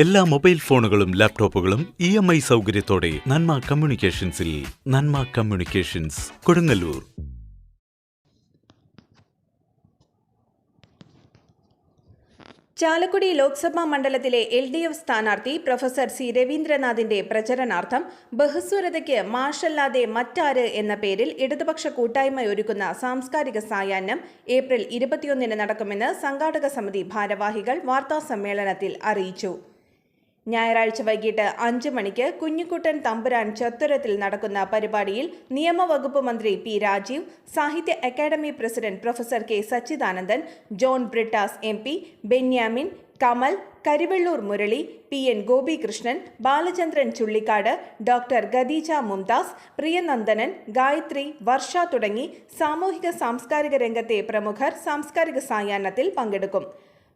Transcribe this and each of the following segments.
എല്ലാ മൊബൈൽ ഫോണുകളും ലാപ്ടോപ്പുകളും ഇ എം ഐ സൗകര്യത്തോടെ നന്മ കമ്മ്യൂണിക്കേഷൻസിൽ നന്മ കമ്മ്യൂണിക്കേഷൻസ് കൊടുങ്ങല്ലൂർ. ചാലക്കുടി ലോക്സഭാ മണ്ഡലത്തിലെ എൽ ഡി എഫ് സ്ഥാനാർത്ഥി പ്രൊഫസർ സി രവീന്ദ്രനാഥിന്റെ പ്രചരണാർത്ഥം ബഹുസ്വരതയ്ക്ക് മാഷല്ലാതെ മറ്റാര് എന്ന പേരിൽ ഇടതുപക്ഷ കൂട്ടായ്മ ഒരുക്കുന്ന സാംസ്കാരിക സായാഹ്നം ഏപ്രിൽ ഇരുപത്തിയൊന്നിന് നടക്കുമെന്ന് സംഘാടക സമിതി ഭാരവാഹികൾ വാർത്താസമ്മേളനത്തിൽ അറിയിച്ചു. ഞായറാഴ്ച വൈകിട്ട് അഞ്ച് മണിക്ക് കുഞ്ഞിക്കുട്ടൻ തമ്പുരാൻ ചത്തുരത്തിൽ നടക്കുന്ന പരിപാടിയിൽ നിയമവകുപ്പ് മന്ത്രി P Rajeev Sahitya Akademi president professor K Sachidanandan John Brittas M Benyamin Kamal Karivellur Murali P N Gopikrishnan Balachandran Chullikkad doctor Khadeeja Mumtaz Priyanandanan Gayathri Varsha തുടങ്ങി സാമൂഹിക സാംസ്കാരിക രംഗത്തെ പ്രമുഖർ സാംസ്കാരിക സായാഹ്നത്തിൽ പങ്കെടുക്കും.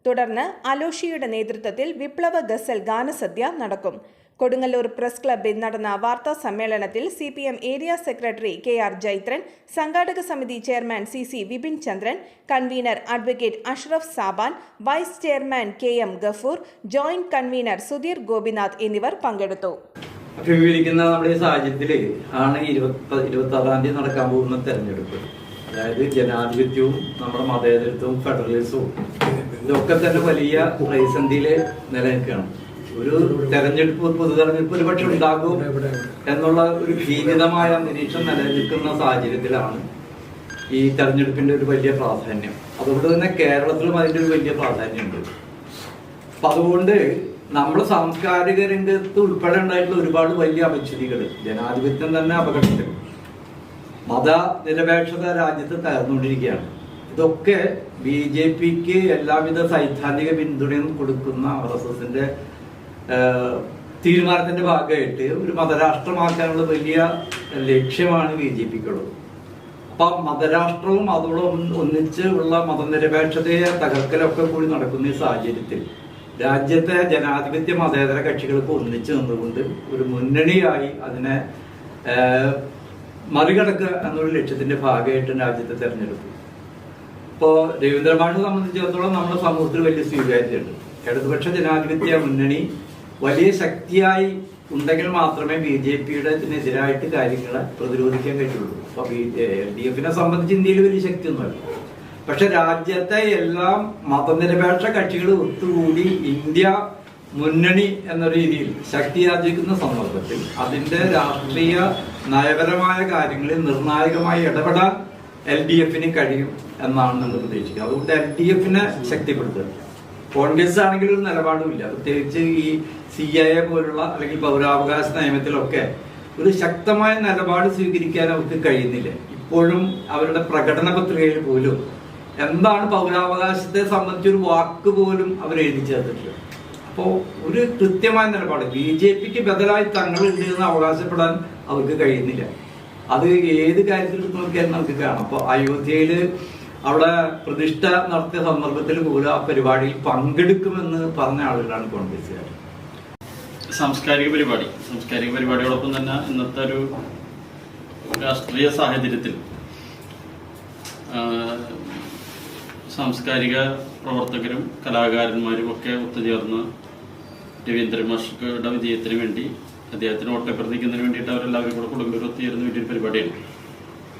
തുടർന്ന് അലോഷിയുടെ നേതൃത്വത്തിൽ വിപ്ലവ ഗസൽ ഗാനസദ്യ നടക്കും. കൊടുങ്ങല്ലൂർ പ്രസ് ക്ലബിൽ നടന്ന വാർത്താ സമ്മേളനത്തിൽ C P M area secretary K R Jaithran സംഘാടക സമിതി chairman C C Vipin Chandran convener advocate Ashraf Saban vice chairman K M Gafoor joint convener Sudheer Gopinath എന്നിവർ പങ്കെടുത്തു. അഭിമുഖീകരിക്കുന്ന നമ്മുടെ ഈ സാഹചര്യത്തിൽ ആണ് ഇരുപത്തി ഇരുപത്തി തീയതി നടക്കാൻ പോകുന്ന തെരഞ്ഞെടുപ്പ്. അതായത് ജനാധിപത്യവും നമ്മുടെ മതേതരത്വവും ഫെഡറലിസവും ഇതൊക്കെ തന്നെ വലിയ പ്രതിസന്ധിയിൽ നിലനിൽക്കുകയാണ്. ഒരു തെരഞ്ഞെടുപ്പ് ഒരു പൊതു തെരഞ്ഞെടുപ്പ് ഒരുപക്ഷെ ഉണ്ടാകും എന്നുള്ള ഒരു ഭീതിതമായ അന്തരീക്ഷം നിലനിൽക്കുന്ന സാഹചര്യത്തിലാണ് ഈ തെരഞ്ഞെടുപ്പിന്റെ ഒരു വലിയ പ്രാധാന്യം. അതുകൊണ്ട് തന്നെ കേരളത്തിലും അതിന്റെ ഒരു വലിയ പ്രാധാന്യമുണ്ട്. അപ്പൊ അതുകൊണ്ട് നമ്മുടെ സാംസ്കാരിക രംഗത്ത് ഉൾപ്പെടെ ഉണ്ടായിട്ടുള്ള ഒരുപാട് വലിയ അപച്ഛതികൾ ജനാധിപത്യം തന്നെ അപകടത്തിൽ മത നിരപേക്ഷത രാജ്യത്ത് തകർന്നുകൊണ്ടിരിക്കുകയാണ്. ഇതൊക്കെ ബി ജെ പിക്ക് എല്ലാവിധ സൈദ്ധാന്തിക പിന്തുണയും കൊടുക്കുന്ന ആർ എസ് എസിന്റെ തീരുമാനത്തിന്റെ ഭാഗമായിട്ട് ഒരു മതരാഷ്ട്രമാക്കാനുള്ള വലിയ ലക്ഷ്യമാണ് ബി ജെ പിക്കുള്ളത്. അപ്പൊ മതരാഷ്ട്രവും അതോടൊപ്പം ഒന്നിച്ച് ഉള്ള മതനിരപേക്ഷതയെ തകർക്കലൊക്കെ കൂടി നടക്കുന്ന ഈ സാഹചര്യത്തിൽ രാജ്യത്തെ ജനാധിപത്യ മതേതര കക്ഷികൾക്ക് ഒന്നിച്ചു നിന്നുകൊണ്ട് ഒരു മുന്നണിയായി അതിനെ മറികടക്കുക എന്നൊരു ലക്ഷ്യത്തിന്റെ ഭാഗമായിട്ട് രാജ്യത്തെ തെരഞ്ഞെടുപ്പ്. ഇപ്പോ രവീന്ദ്രഭാഷ സംബന്ധിച്ചിടത്തോളം നമ്മുടെ സമൂഹത്തിൽ വലിയ സ്വീകാര്യതയുണ്ട്. ഇടതുപക്ഷ ജനാധിപത്യ മുന്നണി വലിയ ശക്തിയായി ഉണ്ടെങ്കിൽ മാത്രമേ ബി ജെ പിയുടെ ഇതിനെതിരായിട്ട് കാര്യങ്ങളെ പ്രതിരോധിക്കാൻ കഴിയുള്ളൂ. അപ്പൊ ബി എൽ ഡി എഫിനെ സംബന്ധിച്ച് ഇന്ത്യയിൽ വലിയ ശക്തിയൊന്നുമല്ല. പക്ഷെ രാജ്യത്തെ എല്ലാ മതനിരപേക്ഷ കക്ഷികൾ ഒത്തുകൂടി ഇന്ത്യ മുന്നണി എന്ന രീതിയിൽ ശക്തിയാർജിക്കുന്ന സന്ദർഭത്തിൽ അതിന്റെ രാഷ്ട്രീയ നയപരമായ കാര്യങ്ങളിൽ നിർണായകമായി ഇടപെടാൻ എൽ ഡി എഫിന് കഴിയും എന്നാണ് നമ്മൾ പ്രതീക്ഷിക്കുന്നത് അതുകൊണ്ട് എൽ ഡി എഫിനെ ശക്തിപ്പെടുത്തുക. കോൺഗ്രസ് ആണെങ്കിൽ ഒരു നിലപാടുമില്ല പ്രത്യേകിച്ച് ഈ സി എ പോലുള്ള അല്ലെങ്കിൽ പൗരാവകാശ നിയമത്തിലൊക്കെ ഒരു ശക്തമായ നിലപാട് സ്വീകരിക്കാൻ അവർക്ക് കഴിയുന്നില്ല. ഇപ്പോഴും അവരുടെ പ്രകടന പത്രികയിൽ പോലും എന്താണ് പൗരാവകാശത്തെ സംബന്ധിച്ച് ഒരു വാക്ക് പോലും അവർ എഴുതി ചേർത്തിട്ടില്ല അപ്പോ ഒരു കൃത്യമായ നിലപാട് ബി ജെ പിക്ക് ബദലായി തങ്ങളുണ്ട് എന്ന് അവകാശപ്പെടാൻ അവർക്ക് കഴിയുന്നില്ല. അത് ഏത് കാര്യത്തിൽ നോക്കിയാലും നമുക്ക് കാണാം അപ്പൊ അയോധ്യയിൽ അവിടെ പ്രതിഷ്ഠ നടത്തിയ സന്ദർഭത്തിൽ പോലും ആ പരിപാടിയിൽ പങ്കെടുക്കുമെന്ന് പറഞ്ഞ ആളുകളാണ് കോൺഗ്രസ്സുകാർ സാംസ്കാരിക പരിപാടി. സാംസ്കാരിക പരിപാടിയോടൊപ്പം തന്നെ ഇന്നത്തെ ഒരു രാഷ്ട്രീയ സാഹചര്യത്തിൽ സാംസ്കാരിക പ്രവർത്തകരും കലാകാരന്മാരും ഒക്കെ ഒത്തുചേർന്ന് രവീന്ദ്രൻ വിജയത്തിന് വേണ്ടി അദ്ദേഹത്തിന് ഓട്ടപ്രതിക്കുന്നതിന് വേണ്ടിയിട്ട് അവരെല്ലാവരും കൂടെ കൊടുങ്ങല്ലൂർ വലിയൊരു പരിപാടിയുണ്ട്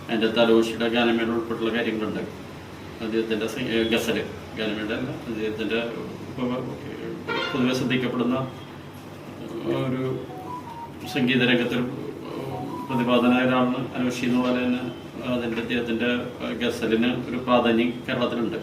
അതിന്റെ തലോഷിയുടെ ഗാനമേള ഉൾപ്പെട്ടുള്ള കാര്യങ്ങളുണ്ട്. അദ്ദേഹത്തിന്റെ ഗസൽ ഗാനമേള അദ്ദേഹത്തിന്റെ പൊതുവെ ശ്രദ്ധിക്കപ്പെടുന്ന ഒരു സംഗീത രംഗത്തിൽ പ്രതിപാദനായ ഒരാളാണ് അനോഷി എന്ന് പോലെ തന്നെ അതിന്റെ അദ്ദേഹത്തിന്റെ ഗസലിന് ഒരു പ്രാധാന്യം കേരളത്തിലുണ്ട്.